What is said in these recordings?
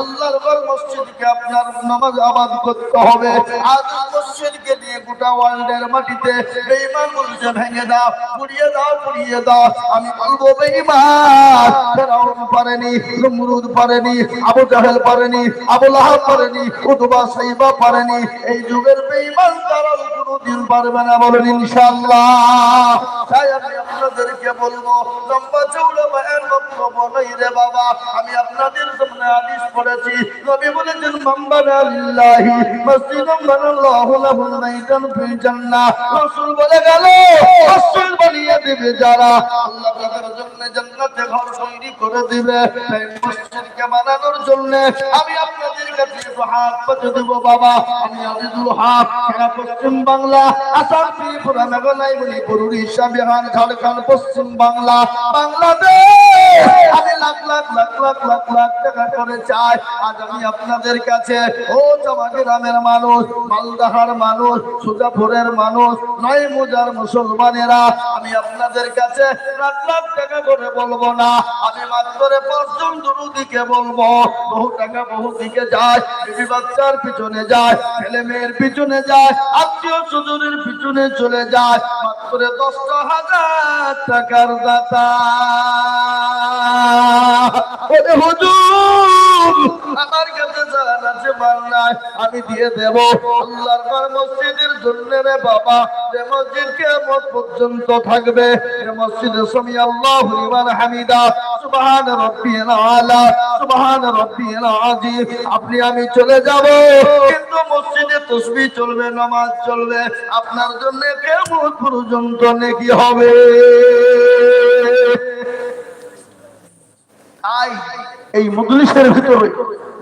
আল্লাহর মসজিদকে আপনার নামাজ আবাদ করতে হবে। নিয়ে গোটা ওয়ার্ল্ডের মাটিতে বেঈমান বলছে ভেঙে দাও, পুড়িয়ে দাও পুড়িয়ে দাও। আমি বলব, বেঈমান, ফেরাউন পারেনি, নমরুদ পারেনি, আবু জাহেল পারেনি, আবু লাহাব পারেনি, উতবা সাইবা পারেনি। এই যুগের বেঈমান তারা কোনোদিন পারবে না বলেন ইনশাআল্লাহ। তাই আমি আপনাদেরকে বলব, লম্বা চৌড়া বায়ের বক্তব্য নেই রে বাবা। আমি আপনাদের সামনে আদেশ করেছি নবী বলেছেন মাম্বানা লিল্লাহি মসজিদুম বানাল্লাহু লাহু বাইতান দিবে যারা। জন্য ঘর তৈরি করে দিবে মসজিদকে বানানোর জন্য। আমি আপনাদের কাছে হাত বাবা। আমি আজিজুল সারা পশ্চিম বাংলা, আসাম, ত্রিপুরা মণিপুর, উড়িষ্যা, বিহার, ঝাড়খণ্ড, পশ্চিম বাংলা, বাংলাদেশ! চাই। আজ আমি আপনাদের কাছে, ও জামা গ্রামের মানুষ, মালদাহার মানুষ, সুজাপুরের মানুষ, নয় মোজার মুসলমানেরা, আমি আপনাদের কাছে লাখ লাখ টাকা করে বলব না। আমি মাত্র পাঁচজন দুরুদিকে বলব, বহু টাকা বহু দিকে যায়, বিবি বাচ্চার পিছনে যায়, ছেলে মেয়ের পিছনে যায়, আত্মীয় স্বজনের পিছনে চলে যায় মাত্র দশটা হাজার টাকার দাতা। হুজুর! আমার কাছে জান আছে আমি দিয়ে দেব। আল্লাহর ঘর মসজিদের জন্য রে বাবা, যে মসজিদ কিয়ামত পর্যন্ত থাকবে মসজিদে সমি আল্লাহু লিমান হামিদা। সুবহান আলা, সুবহান আপনি, আমি চলে যাব, কিন্তু মসজিদে তসবিহ চলবে, নামাজ চলবে। আপনার জন্য কিয়ামত পর্যন্ত নেকি হবে। আই এই ভিতরে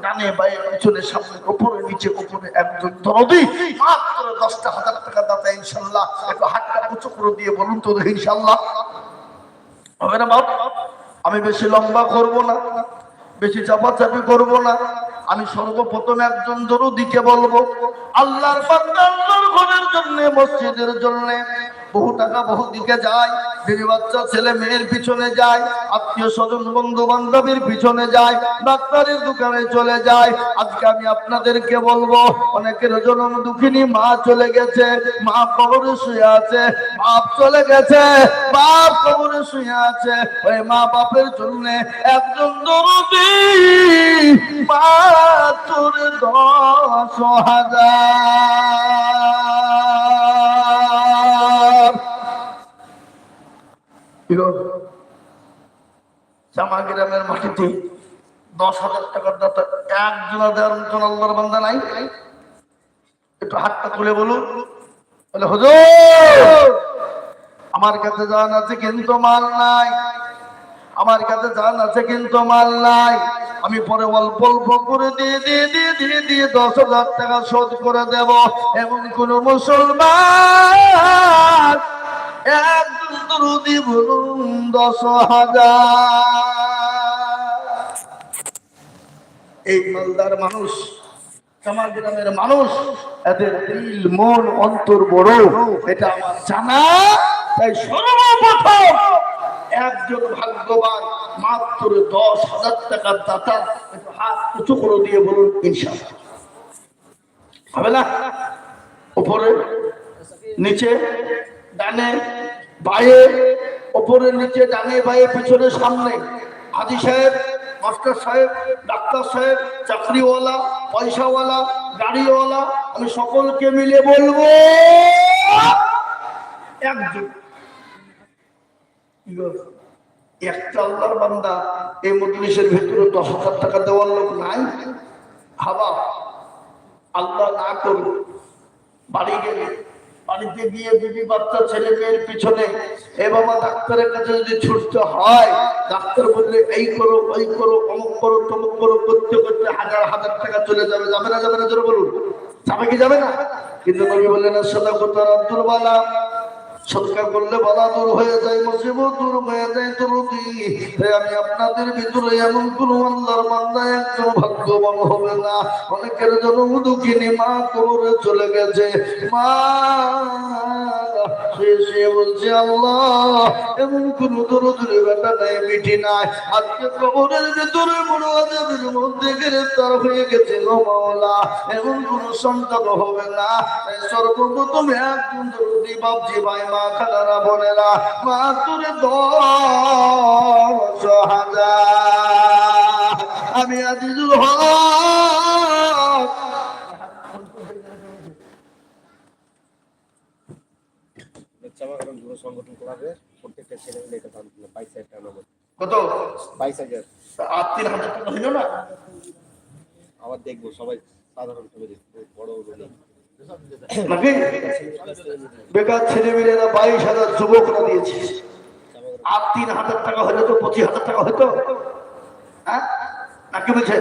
ডানে বায়ে, পিছনে সামনে নিচে একজন মাত্র দশটা হাজার টাকা দাতা, ইনশাল্লাহ। একটু হাতটা উঁচু করে দিয়ে বলুন তো ইনশাল্লাহ। হবে না বাপ? আমি বেশি লম্বা করব না, বেশি চাপাচাপি করব না। আমি সর্বপ্রথম একজন দরদিকে বলব, আল্লাহর জন্য, মসজিদের জন্য বহু টাকা, বহু দিকে যায়। বিবি বাচ্চা, ছেলে মেয়ের পিছনে যায়। আত্মীয় স্বজন বন্ধু বান্ধবের পিছনে যায়। ডাক্তারের দোকানে চলে যায়। আজকে আমি আপনাদেরকে বলব, অনেকের জনম দুঃখিনী মা চলে গেছে, মা কবরে শুয়ে আছে। বাপ চলে গেছে, বাপ কবরে শুয়ে আছে। ওই মা বাপের জন্য একজন দরদি মাত্র দশ হাজার। জামা গ্রামের মাটিতে দশ হাজার টাকার দাতা একজনা দেওয়ার মতন আল্লাহর বান্দা নাই। একটু হাতটা তুলে বলুন। বলে, হুজুর, আমার কাছে জান আছে কিন্তু মাল নাই। আমার কাছে জান আছে কিন্তু মাল নাই। আমি পরে অল্প অল্প করে দিয়ে দিয়ে দিয়ে দিয়ে দিয়ে দশ হাজার টাকা শোধ করে দেব। এমন কোন মুসলমান একজন দরুদি বলুন দশ হাজার। এই মালদার মানুষ আমার গ্রামের মানুষ, এদের দিল, মন, অন্তর বড়, এটা আমার জানা। তাই সর্বপ্রথম একজন ভাগ্যবান, মাত্র দশ হাজার টাকার দাতা হাত উঁচু করে দিয়ে বলুন, ইনশাআল্লাহ। হবে না? উপরে, নিচে ডানে, বায়ে ওপরে নিচে, ডানে, বায়ে, পিছনে, সামনে হাজি সাহেব, মাস্টার সাহেব, ডাক্তার সাহেব, চাকরিওয়ালা, পয়সাওয়ালা, গাড়িওয়ালা, আমি সকলকে মিলে বলব, একজন? একটা আল্লাহর বান্দা এই মজলিসের ভেতরে দশ হাজার টাকা দেওয়ার লোক নাই হাবা আল্লাহ না করুন বাড়ি গেলে বাড়িতে গিয়ে বিবি বাচ্চা ছেলে মেয়ের পিছনে এ বাবা ডাক্তারের কাছে যদি ছুটতে হয়, ডাক্তার বললে, এই করো, ওই করো, অমুক করো, তমুক করো, করতে করতে হাজার হাজার টাকা চলে যাবে। যাবে না যাবে না, জোরে বলুন। যাবে কি যাবে না? কিন্তু নবী বললেন সদা কথা আব্দুল বালা সৎকার করলে বাধা দূর হয়ে যায়, মুসিবত দূর হয়ে যায় তাই আমি আপনাদের ভিতরে এমন কোন আল্লাহর বান্দা, একজন ভাগ্যবান হবে না। অনেকের জন্য দুঃখিনী মা কবরে চলে গেছে। মা, সে বলছে, আল্লাহ, এমন কোন দরদুরি বেটা নাই মিটি নাই। আজকে কবরের ভিতরে বড় আজাবের মধ্যে গ্রেফতার হয়ে গেছে গো মাওলা। এমন কোন সন্তান হবে না। সর্বপ্রথম একজন দরদি বাপজি, ভাই, মা খালারা বোনেরা মা তোরে দশ হাজার। আমি আজিজুল হক। চামাকারণ যুব সংগঠন প্রত্যেকটা ছেলে মিলে এটা দান বাইশ হাজার টাকা কত? বাইশ হাজার। আর তিন হাজার টাকা হইল না? আবার দেখব সবাই সাধারণ ফ্যামিলি বড় বেকার ছেলে মেয়েরা বাইশ হাজার যুবকরা দিয়েছে। আর তিন হাজার টাকা হলে তো, পঁচিশ হাজার টাকা হতো। হ্যাঁ? নাকি বলছে?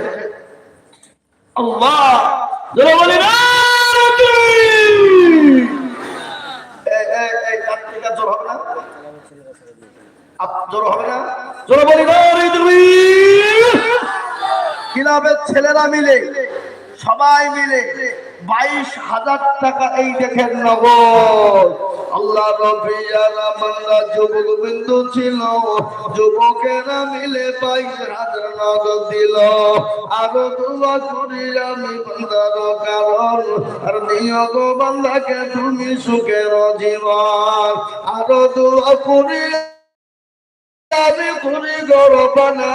ছেলেরা মিলে, সবাই মিলে বাইশ হাজার টাকা এই দেখেন নগদ। আল্লাহ রবিয়ারা বাংলা যুবক বিন্দু ছিল। যুবকেরা মিলে বাইশ হাজার নগদ দিল। আরও দোয়া করি আমি বান্দার কারণ। আর নিয়োগ বান্দাকে তুমি সুখের জীবন। আরও দোয়া করি আমি করি গরবানা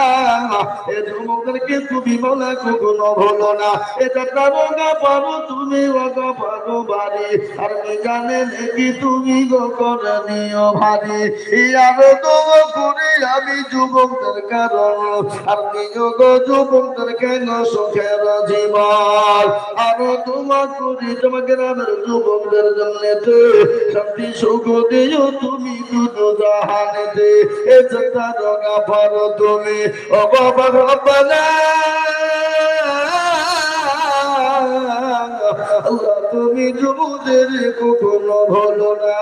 এ যুবকদেরকে তুমি বলা কখনো ভুলো না? এটা তারকা পারো তুমি ওগা বাড়ি আর জানে নাকি তুমি গো করে নিও ভারী। ইয়ারো তো করি আমি যুবকদের কারণ। আর নিয়োগ যুবকদের কেন সুখের জীবন? আরও তোমা করি তোমার গ্রামের যুবকদের জন্য শান্তি সুখ দিও তুমি দুটো জাহানেতে। পারো তুমি, ও বাবা তুমি যুবদের কখনো ভুলো না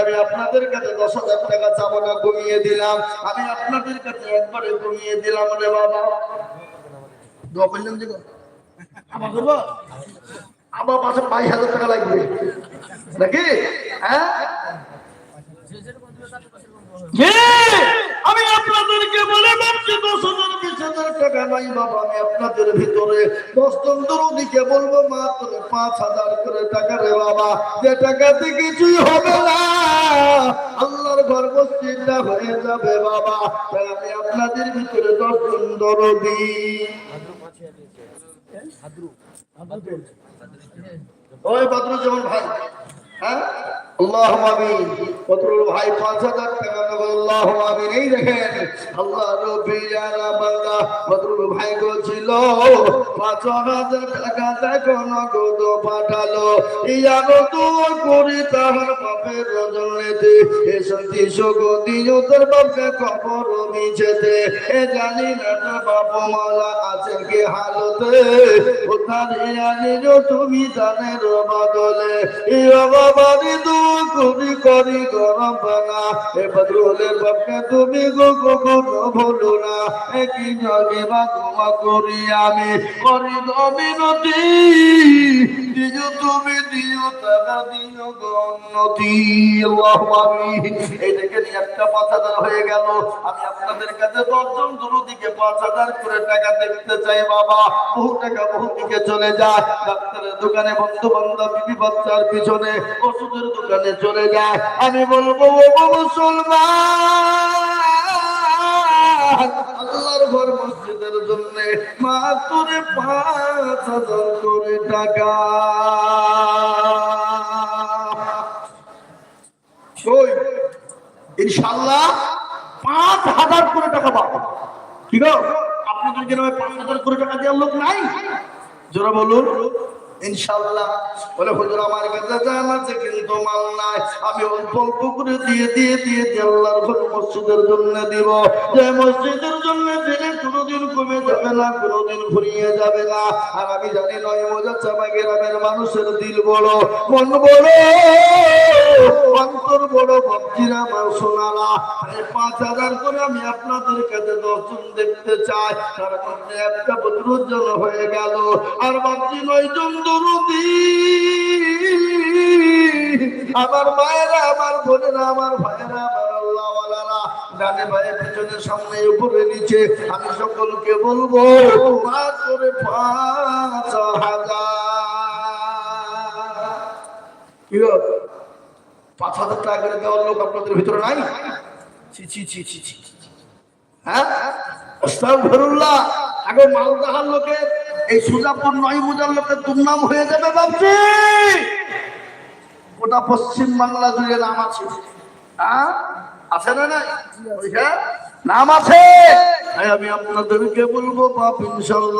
আমি আপনাদের কাছে দশ হাজার টাকা চাবো না কমিয়ে দিলাম। আমি আপনাদের কাছে একবারে কমিয়ে দিলাম রে বাবা। করলাম দেখো আমার পাশে বাইশ হাজার টাকা লাগবে। নাকি? হ্যাঁ? আমি আপনাদেরকে বলে ভাবছি দশ হাজার, বিশ হাজার টাকা নাই বাবা, আমি আপনাদের ভিতরে দশ তন্ত্র দিকে বলব মাত্র পাঁচ হাজার করে টাকা রে বাবা। যে টাকাতে কিছুই হবে না। আল্লাহর ঘর মসজিদটা হয়ে যাবে বাবা। আমি আপনাদের ভিতরে দশ তন্ত্র দিই ওই বদরুজ্জামান ভাই হ্যাঁ? আল্লাহ আমিন। বদরুল ভাই পাঁচ হাজার টাকা। নেব আল্লাহ আমিন এই দেখেন আল্লাহ রবি জানা বান্দা বদরুল ভাই বলছিল পাঁচ হাজার টাকা দেখো নগদ পাঠালো। ইয়ানো তো করি তাহার বাপের রজনেতে এ শান্তি সুগতি তোর বাপকে খবর মিছেতে এ জানি না বাপ মালা আছে কি হালতে। উদ্ধারে আনিল তুমি জানের বদলে। এ বাবারি দু করি করি গরম বানা এ বদরুলের বাপকে তুমি গো গো ভুলো না। একই জলে জগে তোমা করি আমি করি গো দিও তুমি, দিও টাকা দিও গো উন্নতি। আল্লাহু আমিন। একটা পাঁচ হাজার হয়ে গেল। আমি আপনাদের কাছে দশজন দুরুদিকে পাঁচ হাজার করে টাকা দেখতে চাই, বাবা। বহু টাকা বহু দিকে চলে যায়। ডাক্তারের দোকানে বন্ধু বান্ধব বিবি বাচ্চার পিছনে ওষুধের দোকানে চলে যায়। আমি বলব, ও মুসলমান মাত্র পাঁচ হাজার করে টাকা। ইনশাল্লাহ পাঁচ হাজার করে টাকা পাবো। কি আছে আপনাদের জন্য পাঁচ হাজার করে টাকা দেওয়ার লোক নাই? যারা বলুন মানুষের দিল বড়। মন বড়, অন্তর বড় ভক্তিরা আমার শোনালা। পাঁচ হাজার করে আমি আপনাদের কাছে দর্শন দেখতে চাই। তার মধ্যে একটা বদরুজ্জ্বল হয়ে গেল। আর বাকি নয় আমার মায়েরা, আমার বোনেরা, আমার ভাইয়েরা, আমার ডানে ভাইয়ের পিছনে, সামনে, উপরে, নিচে, আমি সকলকে বলব, পাঁচ? পাঁচ হাজার টাকা করে লোক আপনাদের ভিতরে ছি ছি ছি ছি। হ্যাঁ আগে মালদাহার লোকের এই সুজাপুর নয় বুঝার লোকের দুর্নাম হয়ে যাবে ভাবছি গোটা পশ্চিম বাংলা জুড়ে নাম আছে। হ্যাঁ? আছে না নাই? নাম আছে। আমি আপনাদেরকে বলব, বাপ ইনশাল্লাহ